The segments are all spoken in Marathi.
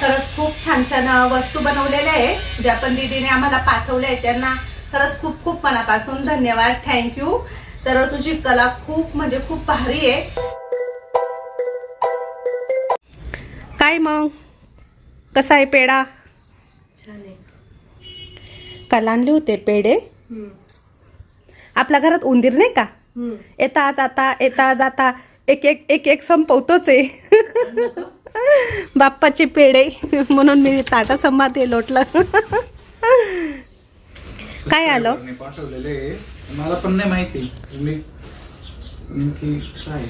खरंच खूप छान छान वस्तू बनवलेल्या आहे ज्या पण दीदीने आम्हाला पाठवल्या आहे त्यांना खरंच खूप खूप मनापासून धन्यवाद. थँक्यू तर तुझी कला खूप म्हणजे खूप भारी आहे. काय मग? कसा आहे पेढा? काल आणले होते पेढे. आपल्या घरात उंदीर नाही का. येता जाता येता जाता एक एक एक एक संपवतोच आहे. बाप्पाचे पेढे म्हणून मी टाटा संमाते लोटलं. काय आलं? पाठवलेले. मला पण नाही माहिती. मी नेमकी काय?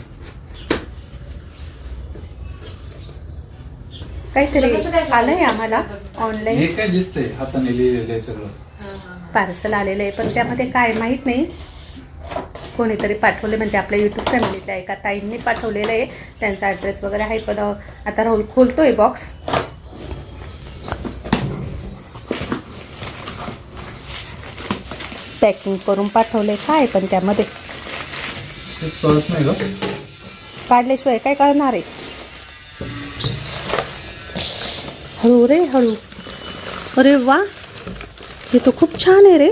काहीतरी आलंय आम्हाला ऑनलाईन हे काय दिसतंय? हाताने लिहिलेलं आहे सगळं. पार्सल आलेलं आहे पण त्यामध्ये काय माहीत नाही. कोणीतरी पाठवले म्हणजे आपल्या यूट्यूब फॅमिलीतल्या एका ताईंनी पाठवलेलं आहे. त्यांचा ॲड्रेस वगैरे आहे पण आता राहुल खोलतोय बॉक्स पॅकिंग करून पाठवले काय आहे पण त्यामध्ये? ते काढल्याशिवाय काय करणार आहे? हळू रे हळू. अरे वा! हे तर खूप छान आहे रे.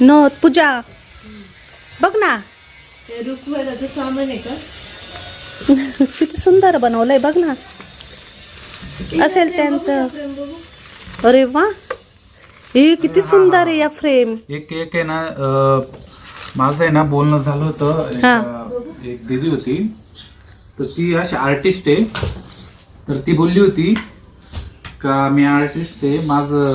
नथ पूजा! बघ ना. ते रुखवताचं सामान आहे का? किती सुंदर बनवलंय बघ ना. असेल त्यांचं. अरे वा. हे किती सुंदर आहे या फ्रेम एक एक आहे ना अं, माझं आहे ना बोलणं झालं होतं. एक, हा. अं, एक दिदी होती. तर ती अशी आर्टिस्ट आहे. तर ती बोलली होती का मी आर्टिस्ट आहे. माझं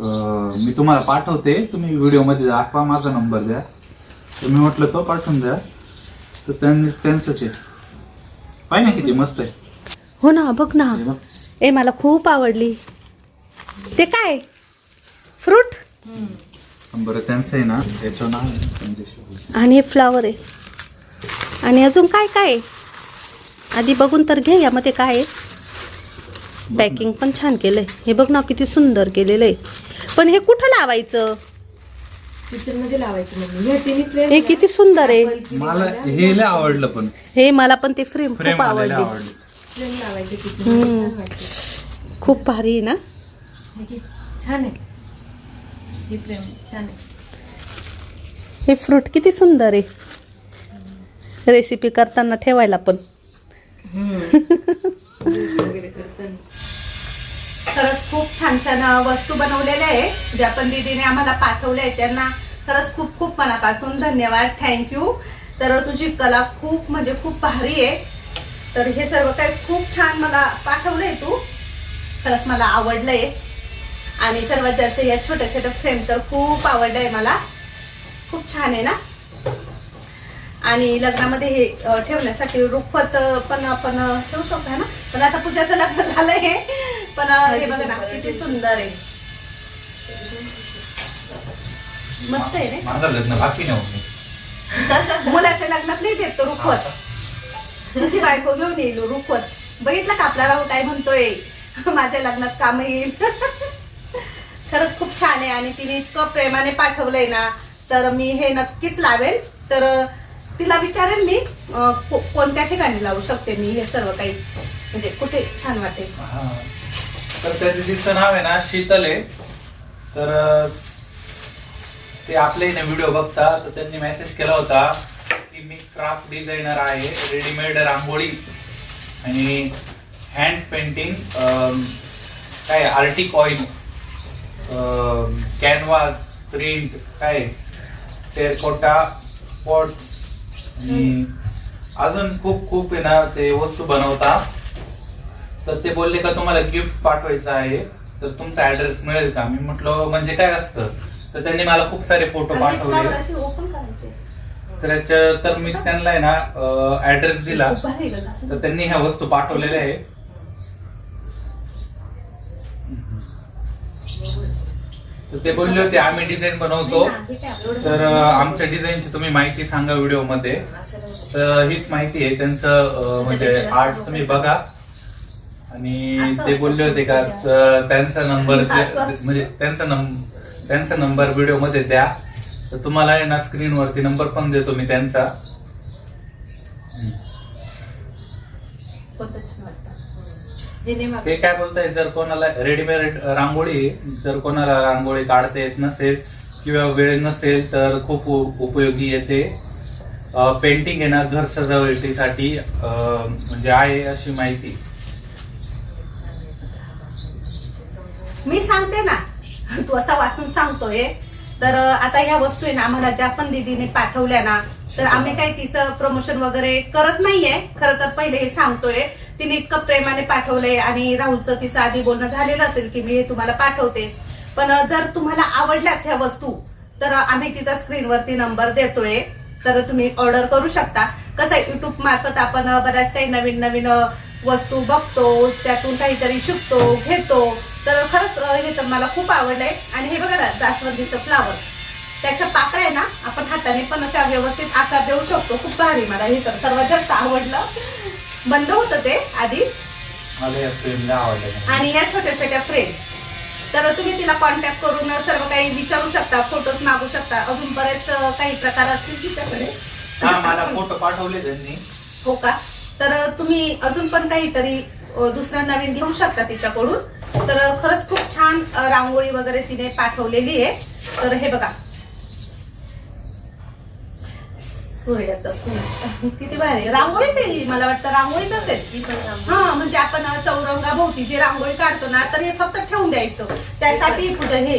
अं, मी तुम्हाला पाठवते. तुम्ही व्हिडिओमध्ये दाखवा माझा नंबर द्या. मी म्हटलं तो पाठवून द्या. तर त्यां- त्यांचंच. आहे पाहि ना किती मस्त आहे. हो ना बघ ना. हे बघ. ए मला खूप आवडली. ते काय? फ्रूट? बरं त्यांचं आहे ना त्याचं नाव आहे. संदेश आणि हे फ्लावर आहे. आणि अजून काय काय आहे? आधी बघून तर घे यामध्ये काय आहे? पॅकिंग पण छान केलंय. हे बघ ना किती सुंदर केलेलं आहे. पण हे कुठं लावायचं? किचनमध्ये लावायचं मम्मी. ह्या तिन्ही फ्रेम हे किती सुंदर आहे. मला हे लय आवडलं पण. हे मला पण ते फ्रेम फ्रेम खूप आवडली. आवडली. फ्रेम लावायचे किचनमध्ये छान वाटते. खूप भारी आहे ना? हे घे. छान आहे. ही फ्रेम छान आहे. हे फ्रूट किती सुंदर आहे. रेसिपी करताना ठेवायला पण. छान छान वस्तू बनवलेल्या आहे ज्या पण दीदीने आम्हाला पाठवल्या आहे त्यांना खरंच खूप खूप मनापासून धन्यवाद. थँक्यू तर तुझी कला खूप म्हणजे खूप भारी आहे. तर हे सर्व काही खूप छान मला पाठवलंय तू. खरंच मला आवडलंय. आणि सर्वात जास्त या छोट्या छोट्या फ्रेम तर खूप आवडलंय मला. खूप छान आहे ना? आणि लग्नामध्ये हे ठेवण्यासाठी रुखवत पण आपण ठेवू शकतो ना? पण आता पूजाचं लग्न झालंय. हे पण हे बघा ना किती सुंदर आहे. मस्त आहे रे. माझं लग्न बाकी नव्हतं मुलाच्या लग्नात नाही देत तो रुखवत. तुझी बायको घेऊन येईल रुखवत. बघितलं का आपला राहू काय म्हणतोय? माझ्या लग्नात काम येईल. खरंच खूप छान आहे आणि तिने इतकं प्रेमाने पाठवलंय ना तर मी हे नक्कीच लावेल. तर तिला विचारेल मी अ, को- कोणत्या ठिकाणी लावू शकते मी हे सर्व काही. म्हणजे कुठे छान वाटेल. हा. तर त्या दिदीचं नाव आहे ना शीतल आहे. तर ते आपले ना व्हिडिओ बघता तर त्यांनी मेसेज केला होता की मी क्राफ्ट डिझायनर आहे रेडीमेड रांगोळी आणि हँड पेंटिंग काय आर्टिक ऑइल कॅनवास प्रिंट काय टेरकोटा पॉट आणि अजून खूप खूप आहे ना ते वस्तू बनवता तर ते बोलले का तुम्हाला गिफ्ट पाठवायचं आहे तर तुमचा ऍड्रेस मिळेल का? मी म्हटलं म्हणजे काय असतं? तर त्यांनी मला खूप सारे फोटो पाठवले. तर तर मी त्यांना आहे ना ऍड्रेस दिला. तर त्यांनी ह्या वस्तू पाठवलेल्या आहे. तर ते बोलले होते आम्ही डिझाईन बनवतो. तर आमच्या डिझाईनची तुम्ही माहिती सांगा व्हिडिओमध्ये. तर हीच माहिती आहे त्यांचं म्हणजे आर्ट तुम्ही बघा. आणि ते बोलले होते का त्यांचा नंबर म्हणजे त्यांचा नंबर त्यांचा नंबर व्हिडिओमध्ये द्या. तर तुम्हाला आहे ना स्क्रीनवरती नंबर पण देतो मी त्यांचा. हे. ते काय बोलताय जर कोणाला रेडीमेड रांगोळी जर कोणाला रांगोळी काढता येत नसेल किंवा वेळ नसेल तर खूप उपयोगी येते. पेंटिंग आहे ना घर सजावटीसाठी म्हणजे आहे अशी माहिती. मी सांगते ना. तू असा वाचून सांगतोय. तर आता ह्या वस्तू आहे ना आम्हाला ज्या पण दीदीने पाठवल्या ना तर आम्ही काही तिचं प्रमोशन वगैरे करत नाहीये. खरं तर पहिले हे सांगतोय. तिने इतकं प्रेमाने पाठवलंय आणि राहुलचं तिचं आधी बोलणं झालेलं असेल की मी हे तुम्हाला पाठवते. पण जर तुम्हाला आवडल्याच ह्या वस्तू तर आम्ही तिचा स्क्रीनवरती नंबर देतोय. तर तुम्ही ऑर्डर करू शकता. कसं आहे युट्यूब मार्फत आपण बऱ्याच काही नवीन नवीन वस्तू बघतो त्यातून काहीतरी शिकतो घेतो. तर खरंच हे तर मला खूप आवडलंय. आणि हे बघा ना जास्वंदीचं फ्लावर त्याच्या पाकळ्या आहे ना आपण हाताने पण अशा व्यवस्थित आकार देऊ शकतो. खूप भारी मला हे तर सर्वात जास्त आवडलं. बंद होतं ते आधी. आवडलं आणि या छोट्या छोट्या फ्रेम तर तुम्ही तिला कॉन्टॅक्ट करून सर्व काही विचारू शकता फोटोज मागू शकता. अजून बरेच काही प्रकार असतील तिच्याकडे. मला फोटो पाठवले त्यांनी. हो का? तर तुम्ही अजून पण काहीतरी दुसरं नवीन घेऊ शकता तिच्याकडून. तर खरंच खूप छान रांगोळी वगैरे तिने पाठवलेली आहे. तर हे बघा. सूर्याचं फूल. किती भारी. रांगोळीच आहे ही, मला वाटतं रांगोळीच असेल ही म्हणजे आपण चौरंगाभोवती जी रांगोळी काढतो ना तर हे फक्त ठेवून द्यायचं. त्यासाठी पुढे हे.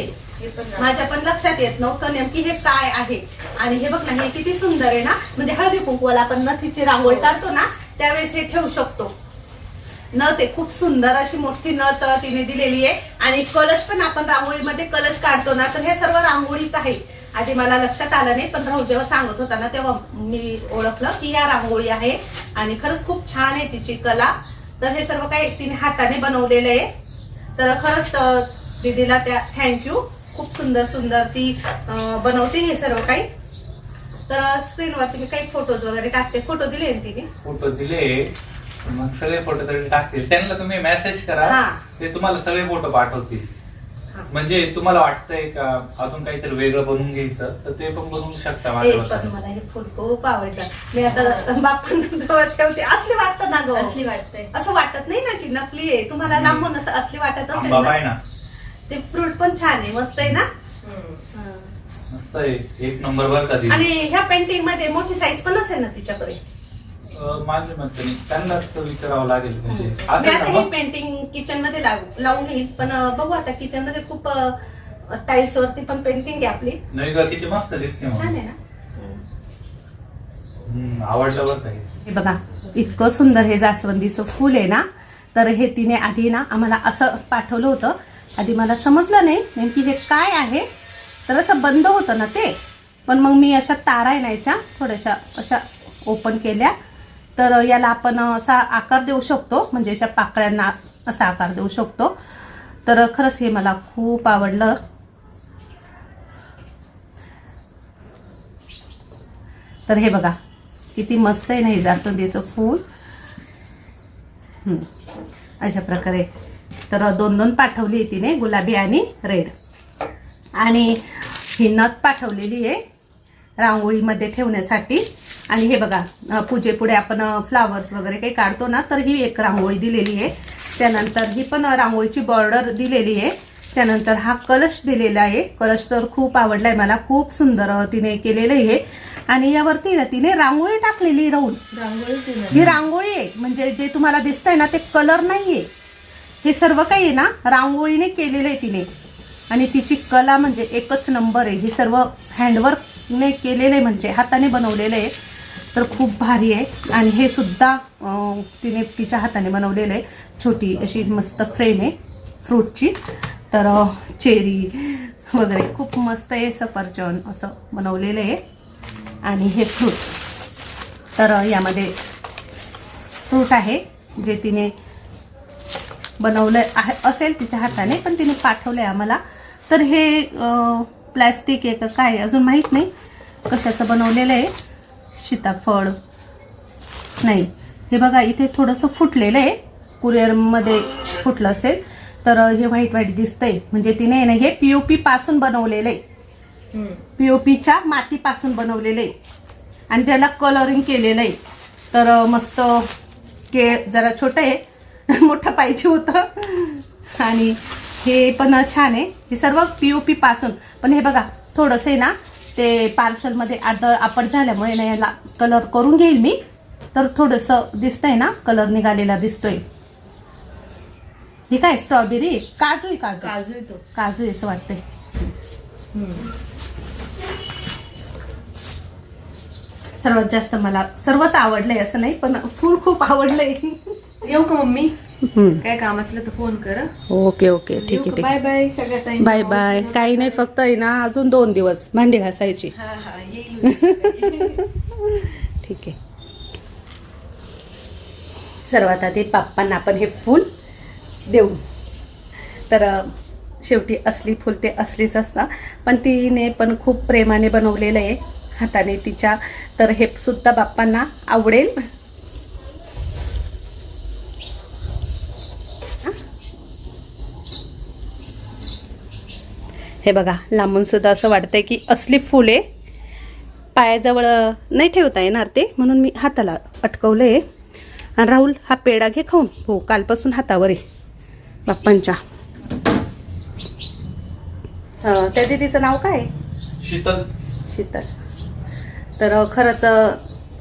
माझ्या पण लक्षात येत नव्हतं नेमकी हे काय आहे. आणि हे बघ ना हे किती सुंदर आहे ना. म्हणजे हळदी कुंकवाला आपण नथीची रांगोळी काढतो ना त्यावेळेस हे ठेवू शकतो. नथ आहे खूप सुंदर अशी मोठी नथ तिने दिलेली आहे. आणि कलश पण आपण रांगोळीमध्ये कलश काढतो ना तर हे सर्व रांगोळीच आहे. आधी मला लक्षात आलं नाही पण राहू जेव्हा सांगत होता ना तेव्हा मी ओळखलं की या रांगोळी आहे. आणि खरंच खूप छान आहे तिची कला. तर हे सर्व काही तिने हाताने बनवलेलं आहे. तर खरंच दिदीला दीदीला त्या थँक्यू खूप सुंदर सुंदर ती बनवते हे सर्व काही. तर स्क्रीनवरती मी काही फोटोज वगैरे टाकते. फोटो दिले ना तिने? फोटो दिले. मग सगळे फोटो तरी टाकतील त्यांना तुम्ही मेसेज करा. हा. ते तुम्हाला सगळे फोटो पाठवतील. हा. म्हणजे तुम्हाला वाटतंय का अजून काहीतरी वेगळं बनवून घ्यायचं? तर ते पण बनवू शकता पण. मला हे फुल खूप आवडलं. मी आता बाप्पांजवळ ठेवते. असली वाटतं ना गं. असली वाटतंय. असं वाटत नाही ना की नकली आहे. तुम्हाला लांबून असं असली वाटत असेल आंबा ना? पाय ना. ते फ्रूट पण छान आहे. मस्त आहे ना. हा. मस्त आहे एक नंबर वर का दिली. आणि ह्या पेंटिंगमध्ये मोठी साईज पण असेल ना तिच्याकडे? अं, माझ्या मताने त्यांनाच विचारावं लागेल म्हणजे. मी आता हे? पेंटिंग किचनमध्ये लावू- लावून घेईल पण अं, बघू आता किचनमध्ये खूप टाइल्स वरती पण पेंटिंग आहे आपली. नाही का किती मस्त दिसते छान आहे ना? हम्म, आवडलं बरं काही हे बघा इतकं सुंदर हे जास्वंदीचं फूल आहे ना तर हे तिने आधी ना आम्हाला असं पाठवलं होतं. आधी मला समजलं नाही नेमकी हे काय आहे तर असं बंद होतं ना ते. पण मग मी अशा तारा आहे ना याच्या थोड्याशा अशा ओपन केल्या. तर याला आपण असा आकार देऊ शकतो म्हणजे अशा पाकळ्यांना असा आकार देऊ शकतो. तर खरंच हे मला खूप आवडलं. तर हे बघा किती मस्त आहे ना हे जास्वंदीचं फूल. हम्म. अशा प्रकारे. तर दोन दोन पाठवली तिने गुलाबी आणि रेड. आणि ही नथ पाठवलेली आहे रांगोळीमध्ये ठेवण्यासाठी. आणि हे बघा पूजेपुढे आपण फ्लावर्स वगैरे काही काढतो ना तर ही एक रांगोळी दिलेली आहे. त्यानंतर ही पण रांगोळीची बॉर्डर दिलेली आहे. त्यानंतर हा कलश दिलेला आहे. कलश तर खूप आवडलाय मला खूप सुंदर तिने केलेलं आहे. आणि यावरती ना तिने रांगोळी टाकलेली राहून. आहे. ना. ही रांगोळी आहे. म्हणजे जे तुम्हाला दिसतंय ना ते कलर नाहीये. हे सर्व काही आहे ना रांगोळीने केलेलं आहे तिने. आणि तिची कला म्हणजे एकच नंबर आहे. हे सर्व हँडवर्कने केलेलं आहे म्हणजे हाताने बनवलेलं आहे. तर खूप भारी आहे. आणि हे सुद्धा तिने तिच्या हाताने बनवलेलं आहे. छोटी अशी मस्त फ्रेम आहे फ्रूटची तर चेरी वगैरे खूप मस्त आहे. सफरचंद असं बनवलेलं आहे. आणि हे फ्रूट तर यामध्ये फ्रूट आहे जे तिने बनवलं आहे असेल तिच्या हाताने पण तिने पाठवलं आहे आम्हाला. तर हे प्लॅस्टिक आहे का काय अजून माहीत नाही. कशाचं बनवलेलं आहे? सीताफळ. नाही. हे बघा इथे थोडंसं फुटलेलं आहे. कुरिअरमध्ये फुटलं असेल तर हे व्हाईट व्हाईट दिसतंय. म्हणजे तिने आहे ना हे पी ओ पासून बनवलेलं आहे. पी ओ पीच्या मातीपासून बनवलेलं आहे. आणि त्याला कलरिंग केलेलं आहे. तर मस्त केळ जरा छोटं आहे. मोठं पाहिजे होतं. आणि हे पण छान आहे. हे सर्व पी ओ पी पासून. पण हे बघा थोडंसं आहे ना ते पार्सलमध्ये आड आपट झाल्यामुळे ना याला कलर करून घेईल मी. तर थोडंसं दिसतंय ना कलर निघालेला दिसतोय. हे काय स्ट्रॉबेरी काजू आहे काजू. काजू येतो काजू आहे असं वाटतंय. सर्वात जास्त मला सर्वच आवडलंय असं नाही पण फूल खूप आवडलंय. येऊ का मम्मी? काय काम असलं तर फोन कर ओके ओके. ठीक आहे ठीक बाय बाय सगळ्यात बाय बाय. काही नाही फक्त आहे ना अजून दोन दिवस भांडी घासायची. हा हा ठीक आहे. सर्वात आधी बाप्पांना आपण हे फूल देऊ. तर शेवटी असली फुल ते असलीच असतं. पण तिने पण खूप प्रेमाने बनवलेलं आहे. हाताने तिच्या तर हे सुद्धा बाप्पांना आवडेल. हे बघा लांबून सुद्धा असं वाटतंय की असली फुले पायाजवळ नाही ठेवता येणार ते म्हणून मी हाताला अटकवलं आहे आणि राहुल हा पेढा घे खाऊन. हो कालपासून हातावर आहे बाप्पांच्या. त्या दिदीचं नाव काय? शीतल. शीतल. तर खरंच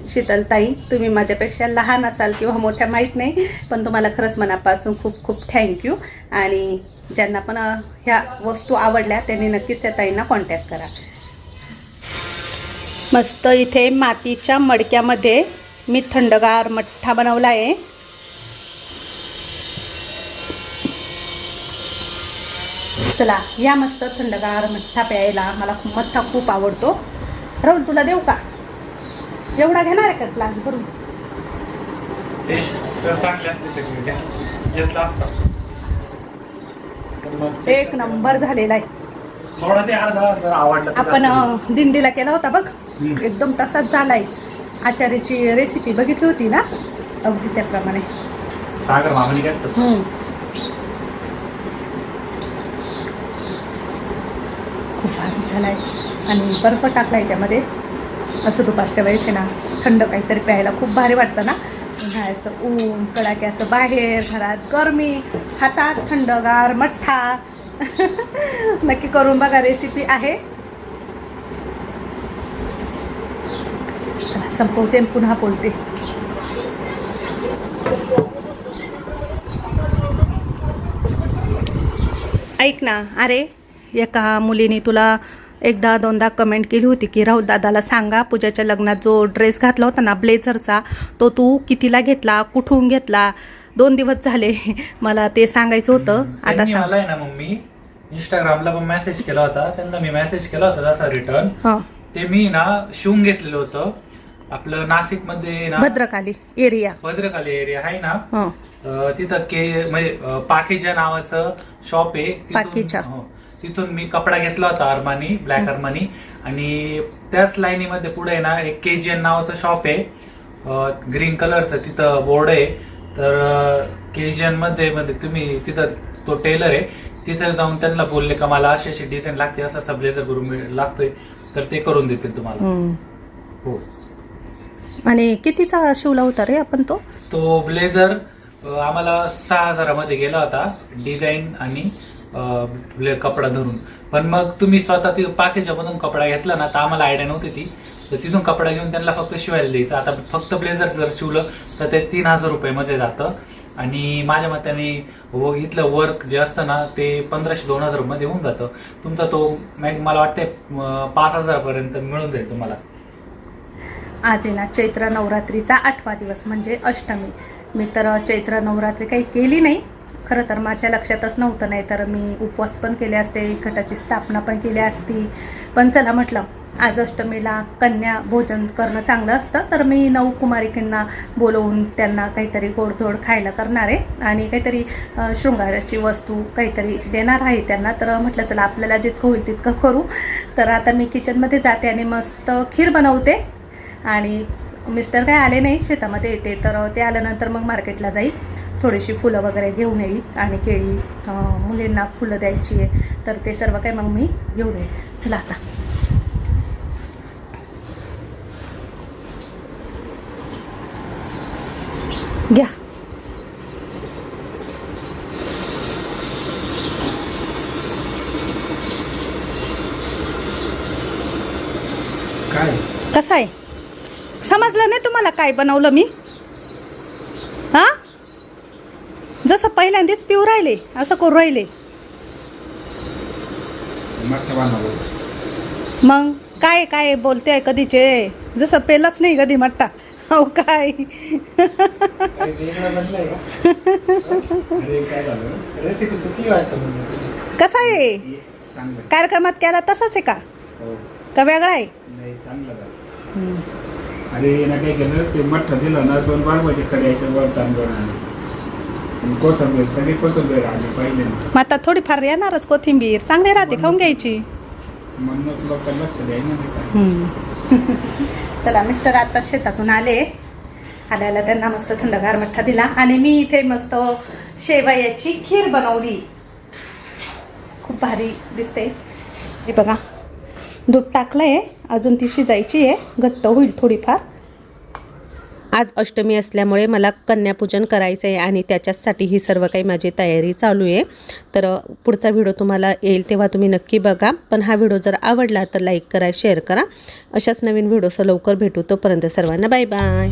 शीतलताई तुम्ही माझ्यापेक्षा लहान असाल किंवा मोठ्या माहीत नाही पण तुम्हाला खरंच मनापासून खूप खूप थँक्यू आणि ज्यांना पण ह्या वस्तू आवडल्या त्यांनी नक्कीच त्या ताईंना कॉन्टॅक्ट करा. मस्त इथे मातीच्या मडक्यामध्ये मी थंडगार मठ्ठा बनवला आहे. चला या मस्त थंडगार मठ्ठा प्यायला. मला खूप मठ्ठा खूप आवडतो. राहुल तुला देऊ का? एवढा घेणार आहे का ग्लास भरून? एक नंबर झालेला आहे. थोडा ते अर्धा जर आवडला तर आपण दिंडीला केला होता बघ. एकदम तसाच झालाय. आचार्याची रेसिपी बघितली होती ना? अगदी त्याप्रमाणे. खूप भारी झालाय. आणि बर्फ टाकलाय त्यामध्ये. असं दुपारच्या वेळेस आहे ना थंड काहीतरी प्यायला खूप भारी वाटतं ना. उन्हाळ्याचं ऊन कडाक्याचं बाहेर घरात गरमी हातात थंडगार मठ्ठा. नक्की करून बघा रेसिपी आहे. चला संपवते पुन्हा बोलते. ऐक ना अरे एका मुलीने तुला एकदा दोनदा कमेंट केली होती की राहुल दादाला सांगा पूजाच्या लग्नात जो ड्रेस घातला होता ना ब्लेझरचा तो तू कितीला घेतला कुठून घेतला? दोन दिवस झाले. मला ते सांगायचं होतं. आता त्यांनी सांग. मला आहे ना मम्मी इंस्टाग्रामला पण मेसेज केला होता. त्यांना मी मेसेज केला होता तसा रिटर्न हं. ते मी ना शिवून घेतलेलं होतं. आपलं नाशिकमध्ये ना भद्रकाली एरिया भद्रकाली एरिया आहे ना. हं. अं, तिथं के म्हणजे अं, पाकीच्या नावाचं शॉप आहे. पाकीच्या. हो. तिथून मी कपडा घेतला होता अरमानी ब्लॅक अरमानी. आणि त्याच लाईनीमध्ये पुढे ना एक के जी एन नावाचं शॉप आहे. ग्रीन कलरचं तिथं बोर्ड आहे. तर के जी एनमध्ये मध्ये तुम्ही तिथं तो टेलर आहे. तिथे जाऊन त्यांना बोलले का मला अशी अशी डिझाईन लागते असं सबलेचं करून मिळ- लागतोय. तर ते करून देतील तुम्हाला. हं. आणि कितीचा शिवला होता रे आपण तो? तो ब्लेझर आम्हाला सहा हजारामध्ये गेला होता डिझाईन आणि ब्ले- कपडा धरून. पण मग तुम्ही स्वतः ती पाकेच्यामधून कपडा घेतला ना तर आम्हाला आयडिया नव्हती ती. तर तिथून कपडा घेऊन त्यांना फक्त शिवायला द्यायचं. आता फक्त ब्लेझर जर शिवलं तर ते तीन हजार रुपयामध्ये जातं. आणि माझ्या मताने व इथलं वर्क जे असतं ना ते पंधराशे दोन हजारमध्ये होऊन जातं. तुमचा तो मॅग- मला वाटते पाच हजारापर्यंत मिळून जाईल तुम्हाला. आज आहे ना चैत्र नवरात्रीचा आठवा दिवस म्हणजे अष्टमी. मी तर चैत्र नवरात्री काही केली नाही. खरं तर माझ्या लक्षातच नव्हतं नाही तर मी उपवास पण केले असते खटाची स्थापना पण केली असती. पण चला म्हटलं आज अष्टमीला कन्या भोजन करणं चांगलं असतं तर मी नऊ कुमारिकांना बोलवून त्यांना काहीतरी गोडधोड खायला करणार आहे. आणि काहीतरी शृंगाराची वस्तू काहीतरी देणार आहे त्यांना. तर म्हटलं चला आपल्याला जितकं होईल तितकं करू. तर आता मी किचनमध्ये जाते आणि मस्त खीर बनवते. आणि मिस्टर काय आले नाही शेतामध्ये येते तर ते आल्यानंतर मग मार्केटला जाईल. थोडीशी फुलं वगैरे घेऊन येईल आणि केळी मुलींना फुलं द्यायची आहे तर ते सर्व काही मग मी घेऊन येईल. चला आता. घ्या. कसा आहे? समजलं नाही तुम्हाला काय बनवलं मी? हा? जसं पहिल्यांदाच पिऊ राहिले असं करू राहिले. मग काय काय बोलते आहे कधीचे? जसं पेलच नाही कधी मट्टा. हो काय? कसं आहे? कार्यक्रमात केला तसंच आहे का? हो. का वेगळा आहे? अरे ना काय केलं? ते मठ्ठा दिलं ना दोन बाळबाजी कड्याच्या वर तांदूळ आणि कोथंबीर सगळी कोथंबीर आली पाहिजे ना. मग आता थोडीफार येणारच कोथिंबीर. चांगली राहते खाऊन घ्यायची. म्हणून लोक लक्ष द्यायला नाही. चला मिस्टर आता शेतातून आले. आल्याला त्यांना मस्त थंडगार मठ्ठा दिला. आणि मी इथे मस्त शेवयाची खीर बनवली. खूप भारी दिसते. हे बघा. दूध टाकलं आहे अजून ती शिजायची आहे. घट्ट होईल थोडीफार. आज अष्टमी असल्यामुळे मला कन्यापूजन करायचं आहे आणि त्याच्याचसाठी ही सर्व काही माझी तयारी चालू आहे. तर पुढचा व्हिडिओ तुम्हाला येईल तेव्हा तुम्ही नक्की बघा. पण हा व्हिडिओ जर आवडला तर लाईक करा शेअर करा. अशाच नवीन व्हिडिओसह लवकर भेटू. तोपर्यंत सर्वांना बाय बाय.